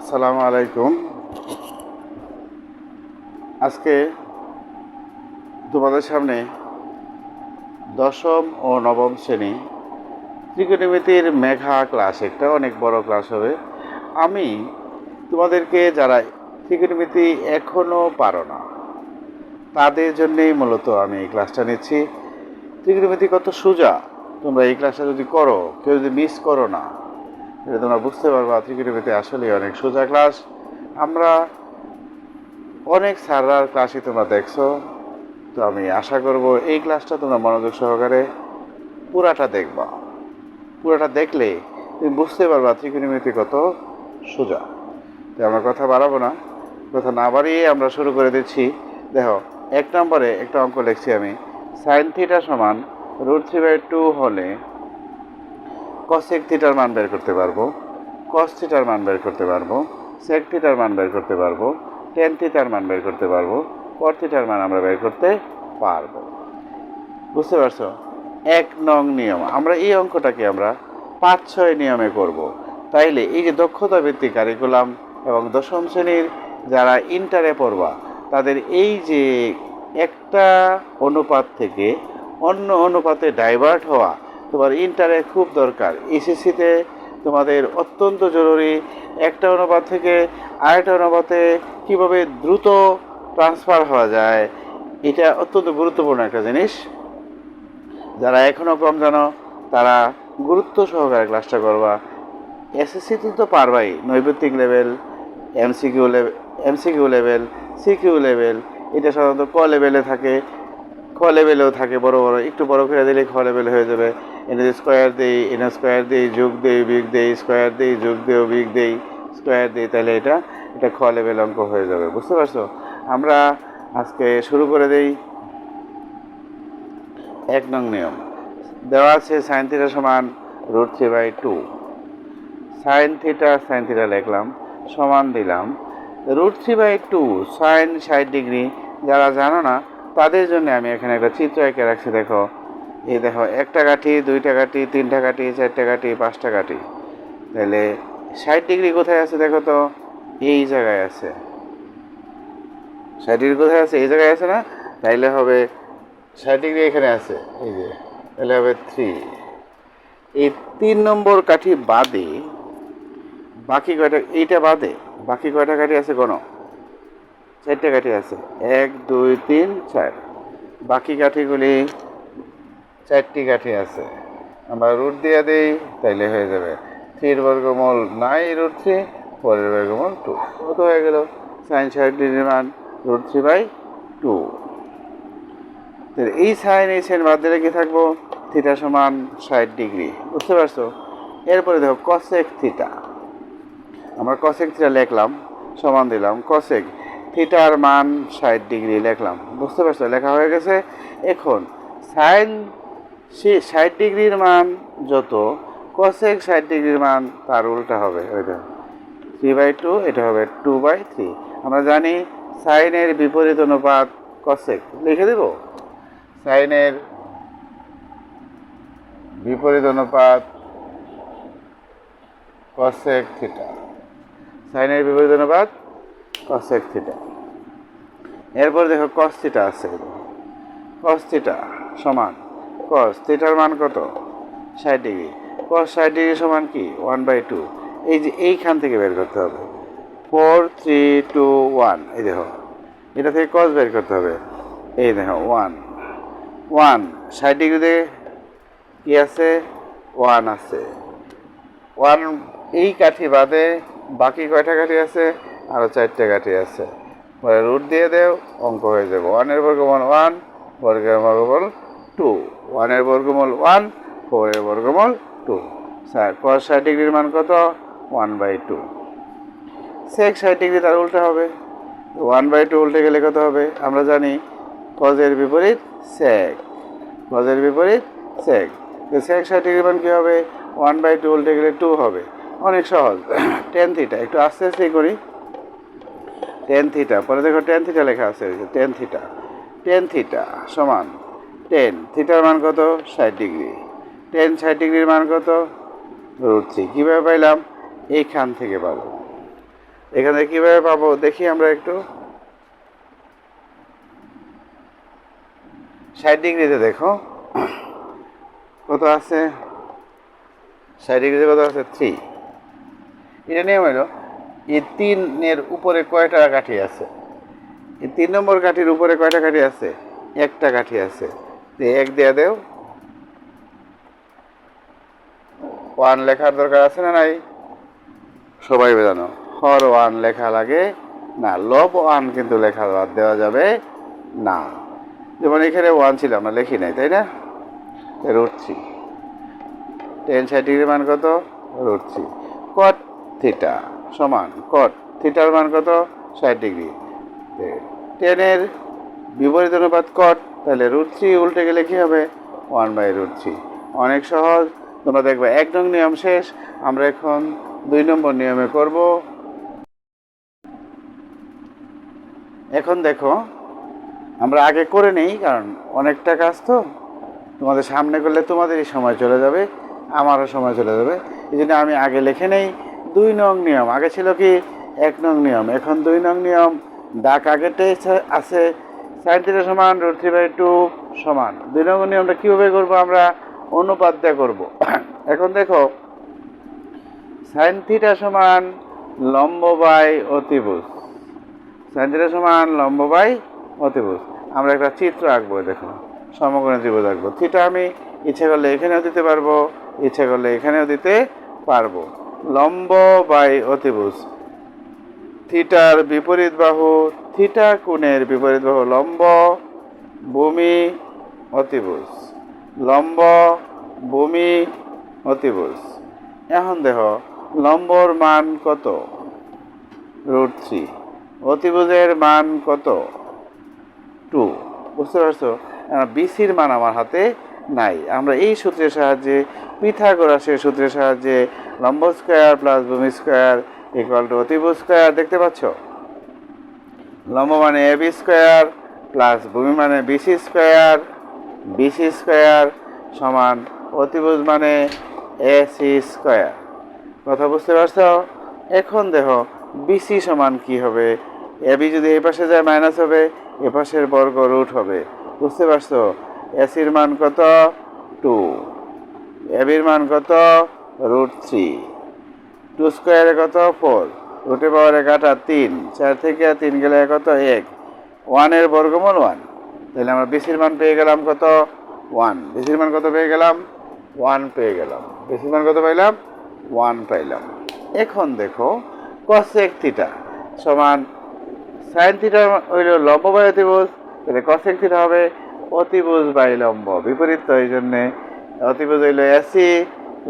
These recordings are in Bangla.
আসসালামু আলাইকুম। আজকে তোমাদের সামনে দশম ও নবম শ্রেণি ত্রিকোণমিতির মেঘা ক্লাস, একটা অনেক বড় ক্লাস হবে। আমি তোমাদেরকে যারা ত্রিকোণমিতি এখনও পারো না, তাদের জন্যেই মূলত আমি এই ক্লাসটা নিচ্ছি। ত্রিকোণমিতি কত সোজা, তোমরা এই ক্লাসটা যদি করো, কেউ যদি মিস করো না এটা তোমরা বুঝতে পারবা ত্রিকোণমিতি আসলে অনেক সোজা ক্লাস। আমরা অনেক স্যাররার ক্লাসই তোমরা দেখছ। তো আমি আশা করব এই ক্লাসটা তোমরা মনোযোগ সহকারে পুরাটা দেখবা। পুরাটা দেখলে তুমি বুঝতে পারবা ত্রিকোণমিতি কত সোজা। তো আমরা কথা বাড়াবো না। কথা না বাড়িয়ে আমরা শুরু করে দিচ্ছি। দেখো, এক নম্বরে একটা অঙ্ক লিখছি আমি। সাইন থিটা সমান রুট থ্রি বাই টু হলে কসেক থিটার মান বের করতে পারব কস থিটার মান বের করতে পারব সেক থিটার মান বের করতে পারব টেন থিটার মান বের করতে পারব কট থিটার মান আমরা বের করতে পারব। বুঝতে পারছ? এক নং নিয়ম। আমরা এই অঙ্কটাকে আমরা পাঁচ ছয় নিয়মে করব। তাইলে এই যে দক্ষতা ভিত্তিক কারিকুলাম এবং দশম শ্রেণির যারা ইন্টারে পড়বা, তাদের এই যে একটা অনুপাত থেকে অন্য অনুপাতে ডাইভার্ট হওয়া তোমার ইন্টারে খুব দরকার। এসএসসিতে তোমাদের অত্যন্ত জরুরি একটা অনুপাত থেকে আরেকটা অনুপাতে কীভাবে দ্রুত ট্রান্সফার হওয়া যায়, এটা অত্যন্ত গুরুত্বপূর্ণ একটা জিনিস। যারা এখনও কম জানো, তারা গুরুত্ব সহকারে ক্লাসটা করবা। এসএসসিতে তো পারবাই, নৈবেত্তিক level MCQ level MCQ level CQ level এটা সাধারণত ক লেভেলে থাকে। খ লেভেলেও থাকে, বড় বড়, একটু বড় করে দিলে খ লেভেল হয়ে যাবে। এনে স্কোয়ার দেই এনে স্কোয়ার দেই যোগ দেই বিগ দেই স্কোয়ার দেই যোগ দেও বিগ দেই স্কোয়ার দেই তাহলে এটা এটা খ লেভেল অঙ্ক হয়ে যাবে, বুঝতে পারছ? আমরা আজকে শুরু করে দেই। এক নং নিয়ম। দেওয়া আছে সাইন থিটা সমান root three by two sine theta sine theta লিখলাম, সমান দিলাম। Root three by two sine ষাট ডিগ্রি যারা জানো না, তাদের জন্য আমি এখানে একটা চিত্র এঁকে রাখছি, দেখো। এই দেখো, একটা কাঠি, দুইটা কাঠি, তিনটা কাঠি, চারটা কাঠি, পাঁচটা কাঠি। তাহলে ষাট ডিগ্রি কোথায় আছে দেখো তো? এই জায়গায় আছে। ষাট ডিগ্রি কোথায় আছে? এই জায়গায় আছে না? তাইলে হবে ষাট ডিগ্রি এখানে আছে। এই যে তাহলে হবে থ্রি এই তিন নম্বর কাঠি বাদে বাকি কয়টা, এইটা বাদে বাকি কয়টা কাঠি আছে কোনো? চারটে কাঠি আছে। এক, দুই, তিন, চার। বাকি কাঠিগুলি চারটি কাঠি আছে। আমরা রুট দিয়ে দিই, তাইলে হয়ে যাবে। থ্রির বর্গমূল নাই, রুট থ্রি, পরের বর্গমূল টু। কত হয়ে গেল? সাইন ষাট ডিগ্রি মান রুট থ্রি বাই টু। এই সাইন এই সাইন বাদ দিলে কি থাকব? থিটা সমান ষাট ডিগ্রি। বুঝতে পারছ? এরপরে দেখো কসেক থিটা। আমরা কসেক থিটা লিখলাম, সমান দিলাম কসেক থিটার মান ষাট ডিগ্রি লিখলাম। বুঝতে পারছ? লেখা হয়ে গেছে। এখন, সাইন ষাট ডিগ্রির মান যত কসেক ষাট ডিগ্রির মান, তার উল্টা হবে ওইটা থ্রি বাই টু এটা হবে টু বাই থ্রি আমরা জানি সাইনের বিপরীত অনুপাত কসেক লিখে দেব? সাইনের বিপরীত অনুপাত কসেক থিটা সাইনের বিপরীত অনুপাত কসেক থিটা এরপর দেখো কস থিটা আছে। কস থিটা সমান। কস থিটার মান কত? ষাট ডিগ্রি। কস ষাট ডিগ্রি সমান কি? ওয়ান বাই টু এই যে এইখান থেকে বের করতে হবে। ফোর থ্রি টু ওয়ান এই দেখো। এটা থেকে কস বের করতে হবে। এই দেখো ওয়ান ওয়ান ষাট ডিগ্রিতে কি আছে? ওয়ান আছে। ওয়ান এই কাঠি বাদে বাকি কয়টা কাঠি আছে? আরও চারটে কাঠি আছে। পরে রুট দিয়ে দেও, অঙ্ক হয়ে যাবে। ওয়ানের বর্গমূল ওয়ান বর্গের বর্গমূল টু ওয়ানের বর্গমূল ওয়ান ফোরের বর্গমূল টু স্যার কস ষাট ডিগ্রির মান কত? ওয়ান বাই টু সেক ষাট ডিগ্রি তার উল্টে হবে। ওয়ান বাই টু উল্টে গেলে কত হবে? আমরা জানি কজের বিপরীত সেক কজের বিপরীত সেক সেক ষাট ডিগ্রি মান কী হবে? ওয়ান বাই টু উল্টে গেলে টু হবে। অনেক সহজ। টেন থিটা একটু আস্তে আস্তেই করি। টেন থিটা পরে দেখো টেন থিটা লেখা আছে টেন থিটা টেন থিটা সমান টেন থিটার মান কত? ষাট ডিগ্রি টেন ষাট ডিগ্রির মান কত? রুট থ্রি কীভাবে পাইলাম? এইখান থেকে পাবো। এখানে কীভাবে পাবো? দেখি আমরা একটু। ষাট ডিগ্রিতে দেখো। কত আছে? ষাট ডিগ্রিতে কত আছে? থ্রি এটা নিয়ম হলো, এই তিনের উপরে কয়টা কাঠি আছে? এই তিন নম্বর কাঠির উপরে কয়টা কাঠি আছে? একটা কাঠি আছে। এক দিয়ে দেও। ওয়ান লেখার দরকার আছে না নাই? সবাই জানো হর ওয়ান লেখা লাগে না লব ওয়ান কিন্তু লেখা দেওয়া যাবে না। যেমন এখানে ওয়ান ছিল আমরা লিখি নাই তাই না? রুট থ্রি টেন ষাট ডিগ্রি মান কত? রুট থ্রি কট থিটা সমান কট থিটার মান কত? ষাট ডিগ্রি টেনের বিপরীত অনুপাত কট তাহলে রুট থ্রি উল্টে গেলে কী হবে? ওয়ান বাই রুট থ্রি অনেক সহজ। তোমরা দেখবে, এক নং নিয়ম শেষ। আমরা এখন দুই নম্বর নিয়মে করব। এখন দেখো, আমরা আগে করে নেই, কারণ অনেকটা কাজ তো। তোমাদের সামনে করলে তোমাদেরই সময় চলে যাবে, আমারও সময় চলে যাবে। এই জন্য আমি আগে লিখে নেই। দুই নং নিয়ম। আগে ছিল কি? এক নং নিয়ম। এখন দুই নং নিয়ম। ডাক আগেতে আছে সাইন থিটা সমান, রুট থ্রি বাই টু সমান। দুই নং নিয়মটা কীভাবে করব আমরা? অনুপাত দিয়ে করব। এখন দেখো, সাইন থিটা সমান লম্ব বাই অতিভুজ। সাইন থিটা সমান লম্ব বাই অতিভুজ। আমরা একটা চিত্র আঁকবো, দেখো। সমকোণী ত্রিভুজ আঁকবো। থিটা আমি ইচ্ছে করলে এখানেও দিতে পারব, ইচ্ছে করলে এখানেও দিতে পারব। লম্ব বাই অতিভুজ। থিটার বিপরীত বাহু থিটা কোণের বিপরীত বাহু লম্ব ভূমি অতিভুজ। লম্ব ভূমি অতিভুজ। এখন দেখো, লম্বর মান কত? Root three. অতিভুজের মান কত? টু। বুঝতে পারছ? বিসির মান আমার হাতে নাই। আমরা এই সূত্রের সাহায্যে, পিথাগোরাসের সূত্রের সাহায্যে লম্ব স্কোয়ার প্লাস ভূমি স্কোয়ার ইকুয়াল টু অতিভুজ স্কোয়ার দেখতে পাচ্ছ? লম্ব মানে এ বি স্কোয়ার প্লাস ভূমি মানে বিসি স্কোয়ার বিসি স্কোয়ার সমান অতিভুজ মানে এ সি স্কোয়ার। কথা বুঝতে পারছ? এখন দেখো বিসি সমান কি হবে? এবি যদি এই পাশে যায়, মাইনাস হবে, এ পাশের বর্গ রুট হবে। বুঝতে পারছ? এসির মান কত? টু। এবির মান কত? Root three. টু স্কোয়ারে কত? ফোর। রুটে পাওয়ারে কাটা তিন, চার থেকে তিন গেলে কত? এক। ওয়ানের বর্গমূল ওয়ান তাহলে আমরা বিসির মান পেয়ে গেলাম কত? ওয়ান বিসির মান কত পেয়ে গেলাম? ওয়ান পেয়ে গেলাম। বিসির মান কত পাইলাম? ওয়ান পাইলাম। এখন দেখো কসেক থিটা সমান সাইন থিটা হইল লম্ব বাই অতিভুজ, তাহলে কসেক থিটা হবে অতিভুজ বাই লম্ব। বিপরীত তো এই জন্যে। অতিভুজ হইল এসি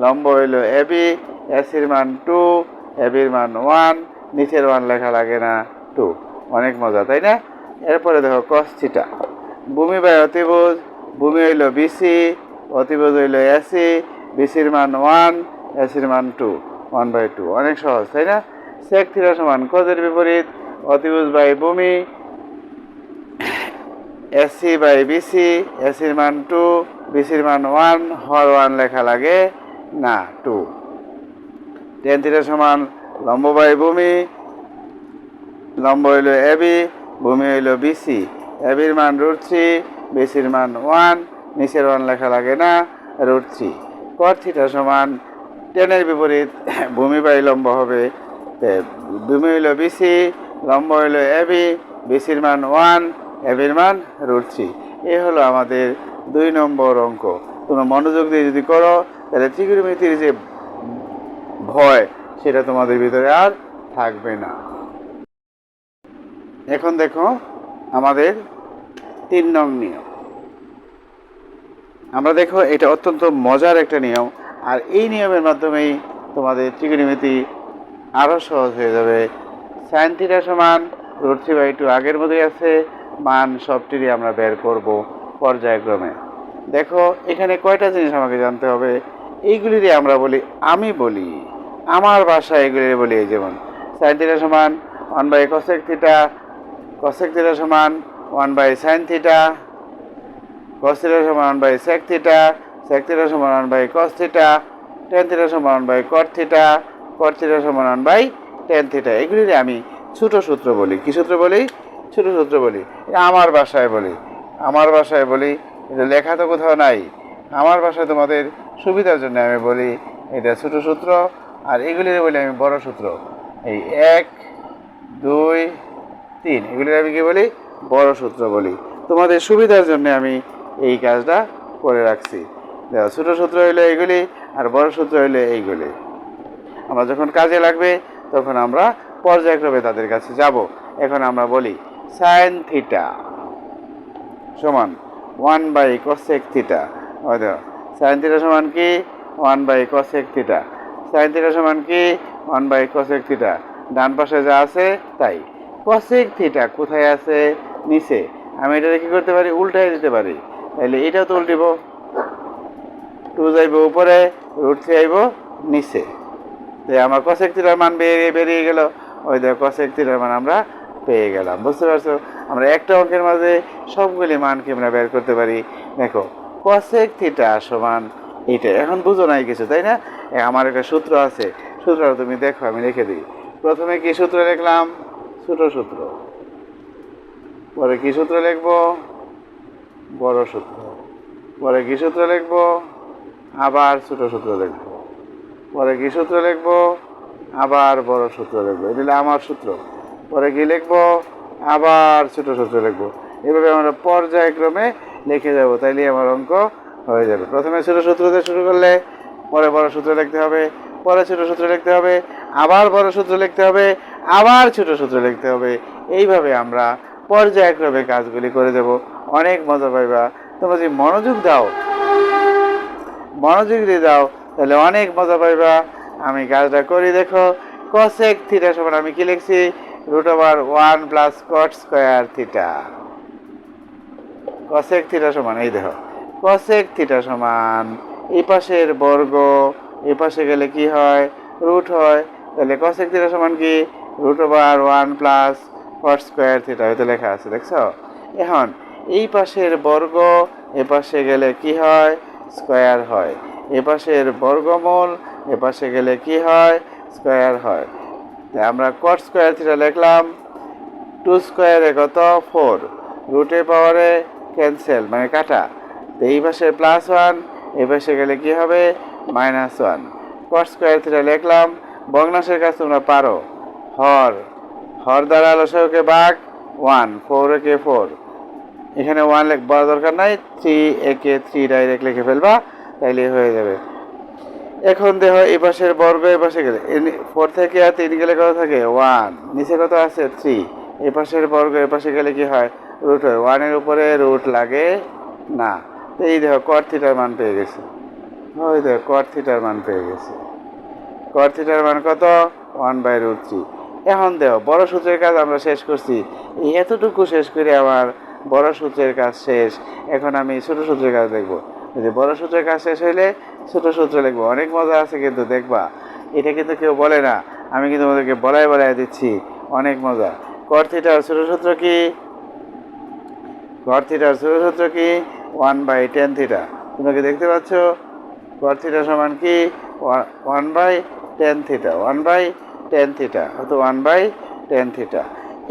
লম্ব হইল এবি এসির মান টু এবির মান ওয়ান নিচের ওয়ান লেখা লাগে না টু অনেক মজা, তাই না? এরপরে দেখো কস থিটা ভূমি বাই অতিভুজ, ভূমি হইল বিসি অতিভুজ হইল এসি বিসির মান ওয়ান এসির মান টু ওয়ান বাই টু অনেক সহজ, তাই না? সেক থিটা সমান কজের বিপরীত, অতিভুজ বাই ভূমি এসি বাই বিসি এসির মান টু বিসির মান ওয়ান হর ওয়ান লেখা লাগে না টু টেন থিটা সমান, লম্ব বাই ভূমি, লম্ব হইল এবি ভূমি হইল বিসি এবির মান রুট থ্রি বিসির মান ওয়ান, নিচের ওয়ান লেখা লাগে না, রুট থ্রি। কট থিটা সমান, টেনের বিপরীত, ভূমি বাই লম্ব হবে ভূমি হইল বিসি লম্ব হইল এবি বিসির মান ওয়ান এবির মান রুট থ্রি। এ হলো আমাদের দুই নম্বর অঙ্ক। তোমরা মনোযোগ দিয়ে যদি করো, তাহলে ত্রিকোণমিতির যে ভয় সেটা তোমাদের ভিতরে আর থাকবে না। এখন দেখো আমাদের তিন নং নিয়ম। আমরা দেখো এটা অত্যন্ত মজার একটা নিয়ম, আর এই নিয়মের মাধ্যমেই তোমাদের ত্রিকোণমিতি আরও সহজ হয়ে যাবে। সাইন থিটা সমান রুট থ্রি বাই টু আগের মধ্যেই আছে, মান সবটিরই আমরা বের করব পর্যায়ক্রমে। দেখো এখানে কয়টা জিনিস আমাকে জানতে হবে? এইগুলিরই আমরা বলি, আমি বলি। আমার ভাষায় এগুলি বলি যেমন। সাইন থিটা সমান one by cosec theta cosec theta সমান one by sine theta cos theta সমান one by sec theta sec theta সমান one by cos theta tan theta সমান one by cot theta cot theta সমান ওয়ান বাই টেন থিটা এগুলির আমি ছোট সূত্র বলি। কী সূত্র বলি? ছোট সূত্র বলি। আমার ভাষায় বলি। আমার ভাষায় বলি, এটা লেখা তো কোথাও নাই। আমার ভাষায় তোমাদের সুবিধার জন্য আমি বলি, এটা ছোট সূত্র। আর এগুলির বলি আমি বড় সূত্র। এই এক, দুই, তিন, এগুলির আমি কি বলি? বড় সূত্র বলি। তোমাদের সুবিধার জন্য আমি এই কাজটা করে রাখছি। ছোটো সূত্র হইল এইগুলি আর বড় সূত্র হইল এইগুলি। আমরা যখন কাজে লাগবে, তখন আমরা পর্যায়ক্রমে তাদের কাছে যাব। এখন আমরা বলি সাইন থিটা সমান one by cosec theta. Sine theta সমান কি? One by cosec theta. Sine theta সমান কি? ওয়ান বাই কসেক থিটা ডান পাশে যা আছে, তাই। কসেক থিটা কোথায় আছে? নিচে। আমি এটা কি করতে পারি? উল্টাই দিতে পারি। তাহলে এটাও তো উল্টিব। টু যাইব উপরে রুট থ্রি আইব নিচে। তো আমার কসেক থিটার মান বেরিয়ে বেরিয়ে গেল, ওই দেখো কসেক থিটার মান আমরা পেয়ে গেলাম। বুঝতে পারছ? আমরা একটা অঙ্কের মাঝে সবগুলি মানকে আমরা বের করতে পারি। দেখো কসেক থিটা সমান এইটা এখন বুঝো নাই কিছু, তাই না? আমার একটা সূত্র আছে। সূত্রটা তুমি দেখো, আমি লিখে দিই। প্রথমে কি সূত্র লিখলাম? ছোট সূত্র। পরে কি সূত্র লিখব? বড় সূত্র। পরে কি সূত্র লিখব? আবার ছোট সূত্র লিখব। পরে কি সূত্র লিখব? আবার বড় সূত্র লিখব। এটা আমার সূত্র। পরে কি লিখব? আবার ছোট সূত্র লিখব। এভাবে আমরা পর্যায়ক্রমে লিখে যাব তাইলে আমার অঙ্ক হয়ে যাবে। প্রথমে ছোট সূত্র দিয়ে শুরু করলে পরে বড় সূত্র লিখতে হবে, পরে ছোট সূত্র লিখতে হবে, আবার বড় সূত্র লিখতে হবে, আবার ছোট সূত্র লিখতে হবে। এইভাবে আমরা পর্যায়ক্রমে কাজগুলি করে যাব অনেক মজা পাইবা। তোমরা যদি মনোযোগ দাও, মনোযোগ দিয়ে দাও, তাহলে অনেক মজা পাইবা। আমি কাজটা করি, দেখো কসেক থিটা সমান আমি কি লিখছি? Root over one plus cot square theta cosec theta সমান, এই দেখো কসেক থিটা সমান এই পাশের বর্গ এপাশে গেলে কি হয়? রুট হয়। তাহলে কসেক থিটা সমান কি? Root over one plus cot square theta হয়তো লেখা আছে, দেখছ? এখন, এই পাশের বর্গ, এ পাশে গেলে কি হয়? স্কোয়ার হয়। এ পাশের বর্গমূল, এ পাশে গেলে কি হয়? স্কোয়ার হয়। আমরা কট স্কোয়ার থিটা লিখলাম। টু স্কোয়ারে কত? ফোর রুটে পাওয়ারে ক্যান্সেল মানে কাটা। তো এই পাশে প্লাস ওয়ান এই পাশে গেলে কি হবে? Minus one cot square theta লিখলাম। ভগ্নাংশের কাজ তোমরা পারো। হর। হর দ্বারা লসাগুকে বাঘ ওয়ান ফোর একে ফোর এখানে ওয়ান লেখ বলা দরকার নাই। থ্রি একে থ্রি ডাইরেক্ট লিখে ফেলবা, তাইলে হয়ে যাবে। এখন দেহ এই পাশের বর্গ এই পাশে গেলে ফোর থেকে আর তিন গেলে কত থাকে? ওয়ান নিচে কত আছে? থ্রি এই পাশের বর্গ এই পাশে গেলে কি হয়? রুট হয়। ওয়ানের উপরে রুট লাগে না। এই দেখো কট থিটার মান পেয়ে গেছে। ওই দেখো কট থিটার মান পেয়ে গেছে। কট থিটার মান কত? ওয়ান বাই রুট থ্রি এখন দেখো, বড় সূত্রের কাজ আমরা শেষ করছি। এতটুকু শেষ করে আমার বড় সূত্রের কাজ শেষ। এখন আমি ছোট সূত্রের কাজ দেখব। যদি বড় সূত্রের কাজ শেষ হইলে ছোট সূত্র লিখব। অনেক মজা আছে কিন্তু, দেখবা। এটা কিন্তু কেউ বলে না। আমি কিন্তু তোমাদেরকে বলাই বলাই দিচ্ছি। অনেক মজা। কর থিটার ছোট সূত্র কি? কর থিটার ছোট সূত্র কি? One by tan theta. তোমরা কি দেখতে পাচ্ছ? কর থিটা সমান কি? One by tan theta. One by tan theta অত ওয়ান বাই টেন থিটা।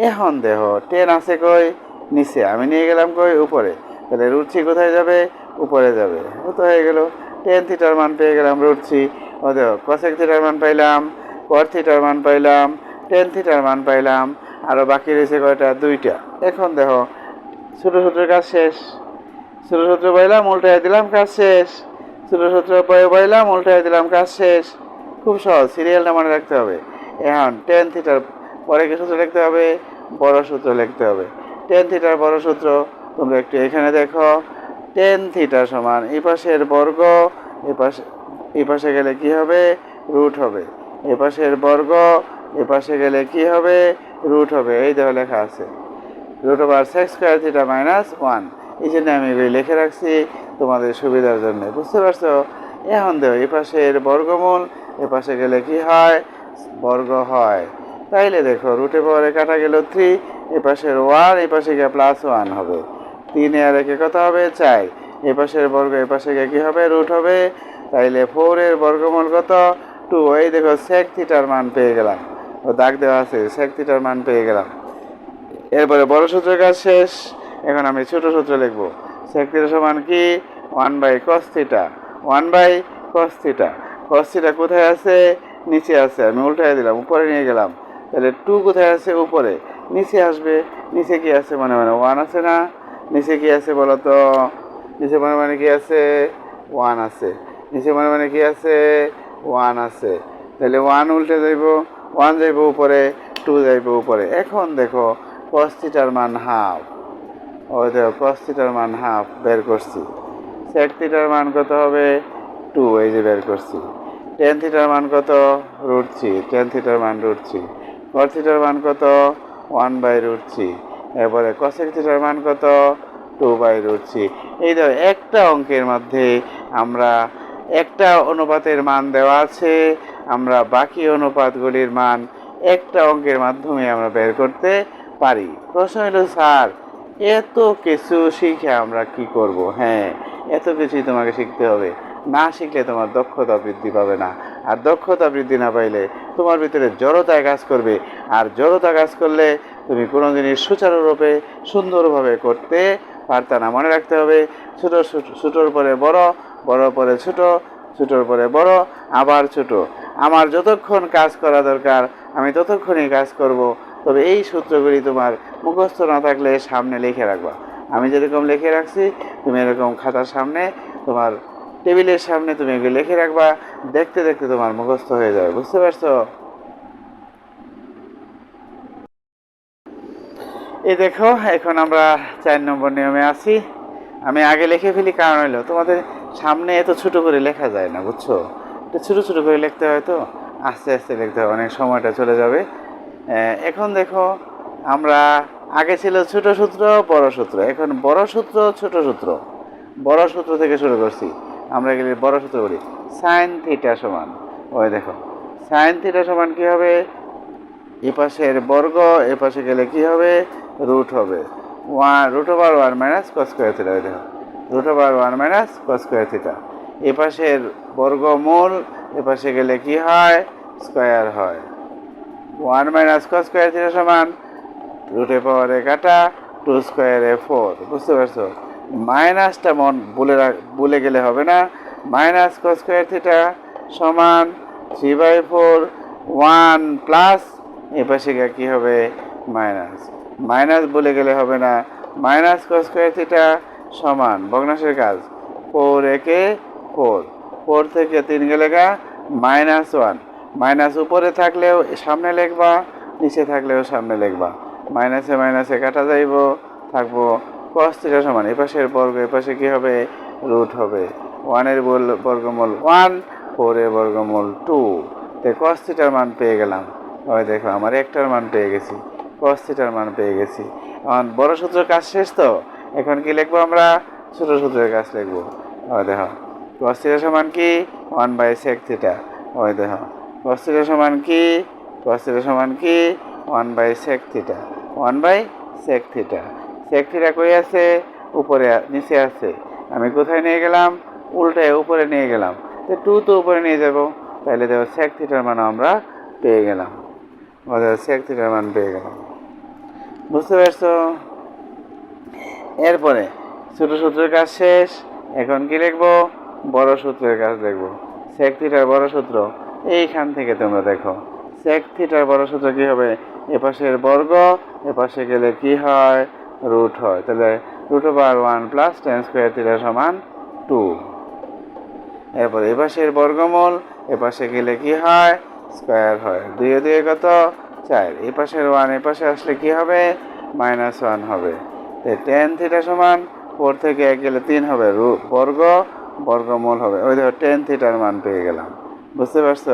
এখন দেহ টেন আছে কই? নিচে। আমি নিয়ে গেলাম কই? উপরে। তাহলে রুট থ্রি কোথায় যাবে? উপরে যাবে। ও তো হয়ে গেল। টেন থিটার মান পেয়ে গেলাম রুট থ্রি। ও দেখো কসেক থিটার মান পাইলাম কর থিটার মান পাইলাম, টেন থিটার মান পাইলাম আরও বাকি রয়েছে কয়টা? দুইটা। এখন দেখো, ছোটো সূত্রের কাজ শেষ। ছোটো সূত্র পাইলাম উল্টাই দিলাম, কাজ শেষ। ছোটো সূত্র পাইলাম উল্টাই দিলাম, কাজ শেষ। খুব সহজ, সিরিয়ালটা মনে রাখতে হবে। এখন টেন থিটার, পরে কি সূত্র লিখতে হবে, বড় সূত্র লিখতে হবে। টেন থিটার বড় সূত্র, তোমরা একটু এখানে দেখো। টেন থিটা সমান, এই পাশের বর্গ, এ পাশে এই পাশে গেলে কি হবে? রুট হবে। এ পাশের বর্গ, এ পাশে গেলে কি হবে? রুট হবে। এই দেখো লেখা আছে। Root over six square theta minus one এই জন্য আমি এগুলি লিখে রাখছি তোমাদের সুবিধার জন্য। বুঝতে পারছ? এখন দেখো, এই পাশের বর্গমূল, এ পাশে গেলে কি হয়? বর্গ হয়। তাইলে দেখো রুটে পাওয়ারে কাটা গেল থ্রি এ পাশের ওয়ান এই পাশে গিয়ে প্লাস ওয়ান হবে। তিনে আর একে কত হবে? চার। এ পাশের বর্গ, এ পাশে গিয়ে কী হবে? রুট হবে। তাইলে ফোরের বর্গমূল কত? টু এই দেখো সেক থিটার মান পেয়ে গেলাম। ও দাগ দেওয়া আছে সেক থিটার মান পেয়ে গেলাম। এরপরে বড় সূত্রের কাজ শেষ। এখন আমি ছোট সূত্র লিখব। সেক সমান কি? One by cos theta one by cos theta cos কোথায় আছে? নিচে আছে। আমি উল্টাই দিলাম, উপরে নিয়ে গেলাম। তাহলে টু কোথায় আছে? উপরে। নিচে আসবে। নিচে কি আছে? মানে মানে ওয়ান আছে না? নিচে কি আছে বলো তো নিচে মানে মানে কি আছে? ওয়ান আছে। নিচে মানে মানে কি আছে? ওয়ান আছে। তাহলে ওয়ান উল্টে যাইব। ওয়ান যাইব উপরে টু যাইব উপরে। এখন দেখো কস থিটার মান হাফ ওই দেখো কস মান হাফ বের করছি। সেক থিটার মান কত হবে? টু এই যে বের করছি। টেন থিটার মান কত? রুট থ্রি টেন থিটার মান রুট থ্রি কর থিটার মান কত? ওয়ান বাই রুট থ্রি এরপরে কসেক থিটার মান কত? টু বাই রুট থ্রি এই ধর একটা অঙ্কের মধ্যে আমরা একটা অনুপাতের মান দেওয়া আছে, আমরা বাকি অনুপাতগুলির মান একটা অঙ্কের মাধ্যমে আমরা বের করতে পারি। প্রশ্ন হলো, স্যার এত কিছু শিখে আমরা কি করব? হ্যাঁ এত কিছুই তোমাকে শিখতে হবে। না শিখলে তোমার দক্ষতা বৃদ্ধি পাবে না। আর দক্ষতা বৃদ্ধি না পাইলে তোমার ভিতরে জড়তায় কাজ করবে। আর জড়তা কাজ করলে তুমি কোনো জিনিস সুচারুরূপে, সুন্দরভাবে করতে পারতা না। মনে রাখতে হবে, ছোটো ছোটোর পরে বড় বড় পরে ছোট, ছোটোর পরে বড়, আবার ছোট। আমার যতক্ষণ কাজ করা দরকার, আমি ততক্ষণই কাজ করব। তবে এই সূত্রগুলি তোমার মুখস্থ না থাকলে সামনে লিখে রাখবা। আমি যেরকম লিখে রাখছি, তুমি এরকম খাতার সামনে, তোমার টেবিলের সামনে তুমি এগুলো লিখে রাখবা। দেখতে দেখতে তোমার মুখস্থ হয়ে যাবে, বুঝতে পারছ? এই দেখো, এখন আমরা চার নম্বর নিয়মে আছি। আমি আগে লিখে ফেলি, কারণ হলো তোমাদের সামনে এত ছোট করে লেখা যায় না, বুঝছ? একটু ছোটো ছোটো করে লিখতে হয় তো। আস্তে আস্তে লিখতে হয়, অনেক সময়টা চলে যাবে। এখন দেখো, আমরা, আগে ছিল ছোট সূত্র, বড় সূত্র। এখন বড় সূত্র, ছোট সূত্র। বড় সূত্র থেকে শুরু করছি। আমরা গেলে বড় সূত্র বলি। সাইন থিটা সমান। ওই দেখো। সাইন থিটা সমান কি হবে? এ পাশের বর্গ, এ পাশে গেলে কি হবে? রুট হবে। One root over one minus cos theta ওই দেখো। Root over one minus cos square theta এ পাশের বর্গমূল, এ পাশে গেলে কি হয়? স্কোয়ার হয়। One minus cos square theta সমান রুটে পাওয়ারে কাটা টু স্কোয়ারে ফোর, বুঝতে পারছ? মাইনাসটা মন বলে ভুলে গেলে হবে না। মাইনাস কস স্কোয়ার থিটা সমান three by four, one plus, এ পাশে গিয়ে কী হবে? মাইনাস। মাইনাস বলে গেলে হবে না। মাইনাস কস স্কোয়ার থিটা সমান ভগ্নাংশের কাজ। ফোর একে ফোর। ফোর থেকে তিন গেলে গা মাইনাস ওয়ান। মাইনাস উপরে থাকলেও সামনে লিখবা, নিচে থাকলেও সামনে লিখবা। মাইনাসে মাইনাসে কাটা যাইব, থাকব কস থিটা সমান। এপাশের বর্গ, এপাশে কী হবে? রুট হবে। ওয়ানের বর্গমূল ওয়ান ফোরের বর্গমূল টু তো কস থিটার মান পেয়ে গেলাম। ওই দেখো, আমার একটার মান পেয়ে গেছি। কস থিটার মান পেয়ে গেছি। এখন বড় সূত্রের কাজ শেষ তো? এখন কি লিখব আমরা? ছোট সূত্রের কাজ লিখব। ওই দেখো কস থিটা সমান কি? ওয়ান বাই সেক থিটা ওই দেখো। কস থিটা সমান কি? কস থিটা সমান কি? One by sec theta one by sec theta sec theta কই আছে? উপরে, নিচে আছে। আমি কোথায় নিয়ে গেলাম? উল্টায় উপরে নিয়ে গেলাম। তো টু তো উপরে নিয়ে যাব। তাহলে দেখো সেক থিটার মান আমরা পেয়ে গেলাম। আমাদের সেক থিটার মান পেয়ে গেলাম। বুঝতে পারছ? এরপরে ছোট সূত্রের কাজ শেষ। এখন কি লিখব? বড় সূত্রের কাজ লিখব। সেক থিটার বড় সূত্র। এইখান থেকে তোমরা দেখো। সেক থিটার বড় সূত্র কি হবে? এপাশের বর্গ, এপাশে গেলে কি হয়? রুট হয়। তাহলে root over one plus tan square theta সমান টু এরপর এপাশের বর্গমূল, এপাশে গেলে কি হয়? স্কোয়ার হয়। দুয়ে দুয়ে কত? চার। এপাশের ওয়ান এপাশে আসলে কি হবে? মাইনাস ওয়ান হবে। তো টেন থিটা সমান ফোর থেকে এক গেলে তিন হবে বর্গ, বর্গমূল হবে। ওই দেখো টেন থিটার মান পেয়ে গেলাম। বুঝতে পারছ?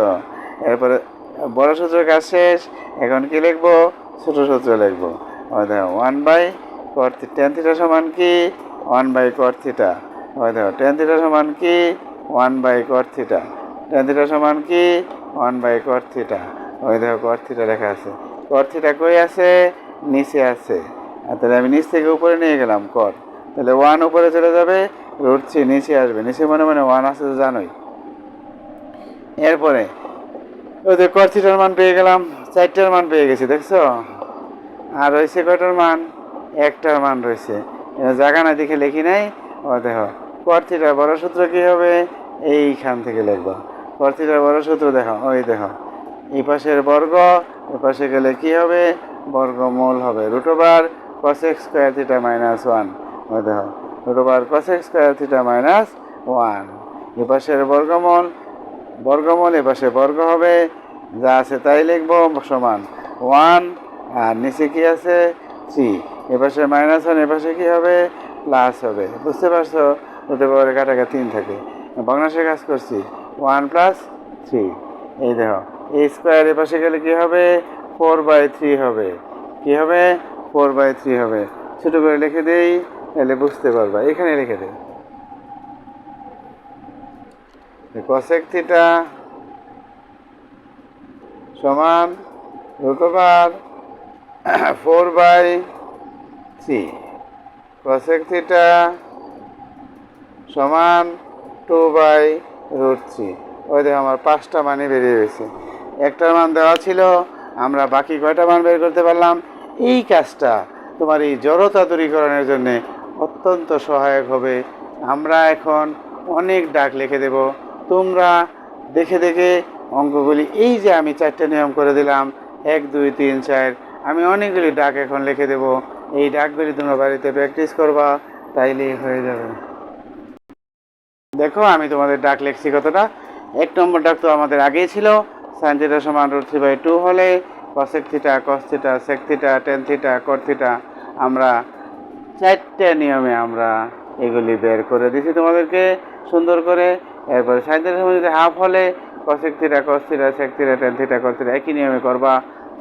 এরপরে, বড় সূত্রের কাজ শেষ। এখন কি লিখব? ছোট সূত্র লিখব। দেখো one by cot tan theta সমান কি? ওয়ান বাই কট থিটা ওই দেখো টেন থিটা সমান কি? One by cot theta tan theta সমান কি? ওয়ান বাই কট থিটা ওই দেখো কট থিটা লেখা আছে। কট থিটা কই আছে? নিচে আছে। তাহলে আমি নিচ থেকে উপরে নিয়ে গেলাম কর তাহলে ওয়ান উপরে চলে যাবে রুট থ্রি নিচে আসবে। নিচে মনে মনে ওয়ান আছে তো জানোই। এরপরে, ওই যে মান পেয়ে গেলাম, চারটার মান পেয়ে গেছি, দেখছ? আর রয়েছে কয়টার মান? একটার মান রয়েছে। জায়গা না দেখে লিখি নাই। ও দেখো কর্থিটার বড় সূত্র কি হবে? এইখান থেকে লিখবা। কর্থিটার বড় সূত্র দেখো, ওই দেখো। এই পাশের বর্গ, এ পাশে গেলে কি হবে? বর্গমূল হবে। Root over square theta minus one ওই দেখো, root over square theta minus one এ পাশের বর্গমূল বর্গমূল এ পাশে বর্গ হবে, যা আছে তাই লিখব সমান ওয়ান, আর নিচে কি আছে? থ্রি। এ পাশে মাইনাস ওয়ান, এ পাশে কি হবে? প্লাস হবে। বুঝতে পারছ? রুটে পাওয়ারে কাটাকা তিন থাকে। ভগ্নাংশের কাজ করছি। One plus three. এই দেখো এই স্কোয়ার, এ পাশে গেলে কি হবে? ফোর বাই থ্রি হবে। কি হবে? ফোর বাই থ্রি হবে। ছোটো করে লিখে দেই, তাহলে বুঝতে পারবা। এখানে লিখে দেই। কসেক থিটা সমান root over four by three cosec theta সমান টু বাই রুট থ্রি ওই দেখো আমার পাঁচটা মানে বেরিয়ে গেছে। একটার মান দেওয়া ছিল, আমরা বাকি কয়টা মান বের করতে পারলাম? এই কাজটা তোমার এই জড়তা দূরীকরণের জন্যে অত্যন্ত সহায়ক হবে। আমরা এখন অনেক ডাক লিখে দেব। তোমরা দেখে দেখে অঙ্কগুলি, এই যে আমি চারটে নিয়ম করে দিলাম, এক, দুই, তিন, চার, আমি অনেকগুলি ডাক এখন লিখে দেব। এই ডাকগুলি তোমরা বাড়িতে প্র্যাকটিস করবা, তাইলেই হয়ে যাবে। দেখো, আমি তোমাদের ডাক লিখছি কতটা? এক নম্বর ডাক তো আমাদের আগেই ছিল সাইন সমান রুট থ্রি বাই টু হলে cosec theta cos theta sec theta tan theta আমরা চারটে নিয়মে আমরা এগুলি বের করে দিছি তোমাদেরকে সুন্দর করে। এরপরে থিটার সময় যদি হাফ হলে cosec theta cos theta sec theta tan theta cot theta একই নিয়মে করবা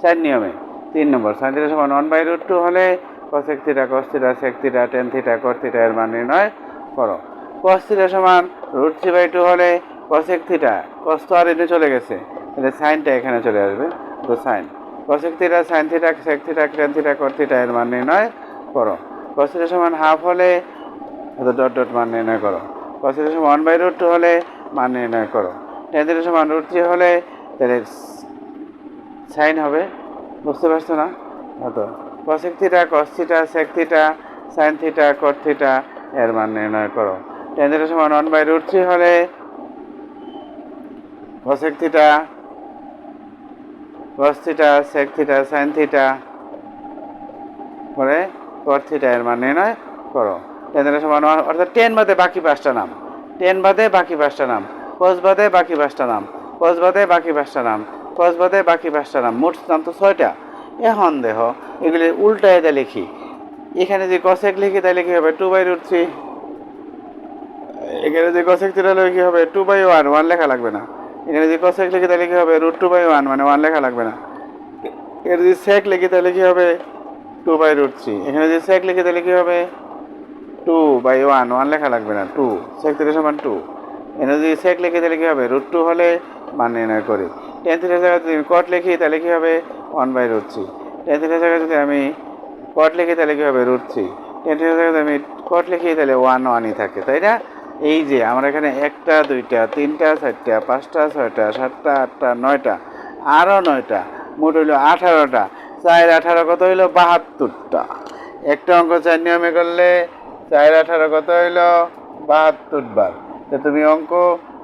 চার নিয়মে। তিন নম্বর থিটা সমান ওয়ান বাই রুট টু হলে cosec theta cos theta sec theta tan theta cot theta এর মান নির্ণয় করো। কস থিটা সমান রুট থ্রি বাই টু হলে কসেক থিটা কস তো আর এনে চলে গেছে। তাহলে সাইনটা এখানে চলে আসবে। তো sine cosec theta sine theta sec theta tan theta cot theta এর মান নির্ণয় করো। কস থিটা সমান হাফ হলে ডট ডট মান নির্ণয় করো। সমান ওয়ান বাই রুট টু হলে মান নির্ণয় করো। থিটা সমান রুট থ্রি হলে তাহলে সাইন হবে। বুঝতে পারছ না? অত। Cosec theta cos theta sec theta sine theta cot theta এর মান নির্ণয় করো। টেন থিটা সমান ওয়ান বাই রুট থ্রি হলে cosec theta cos theta sec theta sine theta করে কট থিটা এর মান নির্ণয় করো। থিটা সমান ওয়ান অর্থাৎ টেন বাদে বাকি পাঁচটা নাম। টেন বাদে বাকি পাঁচটা নাম। কস বাদে বাকি পাঁচটা নাম। কস বাদে বাকি পাঁচটা নাম। কস বাদে বাকি পাঁচটা নাম। মোট নাম তো ছয়টা। এখন দেখো, এগুলি উল্টায় দা লিখি। এখানে যে কসেক লিখি, তাহলে কি হবে? টু বাই রুট থ্রি এখানে যে কসেক লিখে কি হবে? টু বাই ওয়ান ওয়ান লেখা লাগবে না। এখানে যে কসেক লিখি, তাহলে কি হবে? রুট টু বাই ওয়ান মানে ওয়ান লেখা লাগবে না। এখানে যদি সেক লিখি, তাহলে কি হবে? টু বাই রুট থ্রি এখানে যদি সেক লিখি, তাহলে কি হবে? টু বাই ওয়ান ওয়ান লেখা লাগবে না টু সেক থিটা সমান টু এখানে যদি সেক লিখি তাহলে কি হবে? রুট টু হলে মান নির্ণয় করি। টেন থিটার জায়গায় যদি আমি কট লিখি, তাহলে কি হবে? One by root three tan থিটার জায়গায় যদি আমি কট লিখি, তাহলে কি হবে? রুট থ্রি টেন থিটার জায়গায় যদি আমি কট লিখি, তাহলে ওয়ান ওয়ানই থাকে, তাই না? এই যে, আমরা এখানে একটা, দুইটা, তিনটা, চারটা, পাঁচটা, ছয়টা, সাতটা, আটটা, নয়টা আরও নয়টা, মোট হইল আঠারোটা। চার, আঠারো কত হইল? বাহাত্তরটা। একটা অঙ্ক চার নিয়মে করলে চার আঠারো কত হইল বাহাত্তর বার। তো তুমি অঙ্ক,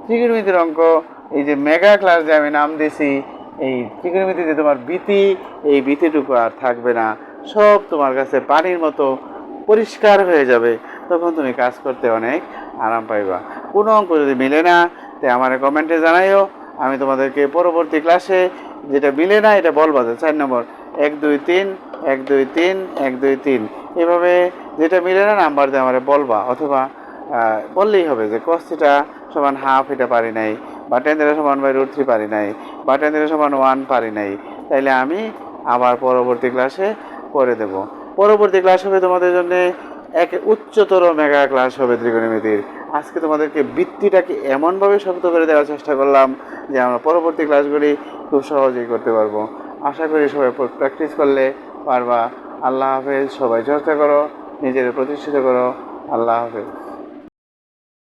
ত্রিকোণমিতির অঙ্ক, এই যে মেগা ক্লাস যে আমি নাম দিছি, এই ত্রিকোণমিতিতে তোমার ভীতি এই ভীতিটুকু আর থাকবে না। সব তোমার কাছে পানির মতো পরিষ্কার হয়ে যাবে। তখন তুমি কাজ করতে অনেক আরাম পাইবা। কোনো অঙ্ক যদি মিলে না, তে আমার কমেন্টে জানাইও। আমি তোমাদেরকে পরবর্তী ক্লাসে যেটা মিলে না, এটা বলবা যে চার নম্বর। এক, দুই, তিন, এক, দুই, তিন, এক, দুই, তিন। এভাবে যেটা মিলে না নাম্বার দিয়ে আমার বলবা, অথবা বললেই হবে যে কস্তিটা সমান হাফ এটা পারি নাই, বা টেন সমান বাই রুট থ্রি পারি নাই, বা টেন সমান ওয়ান পারি নাই, তাইলে আমি আবার পরবর্তী ক্লাসে করে দেব। পরবর্তী ক্লাস হবে তোমাদের জন্য এক উচ্চতর মেগা ক্লাস হবে ত্রিকোণমিতির। আজকে তোমাদেরকে বৃত্তিটাকে এমনভাবে শক্ত করে দেওয়ার চেষ্টা করলাম যে আমরা পরবর্তী ক্লাসগুলি খুব সহজেই করতে পারব। আশা করি সবাই প্র্যাকটিস করলে পারবা। আল্লাহ হাফেজ সবাই চর্চা করো নিজের প্রতিষ্ঠিত করো আল্লাহ হাফেজ।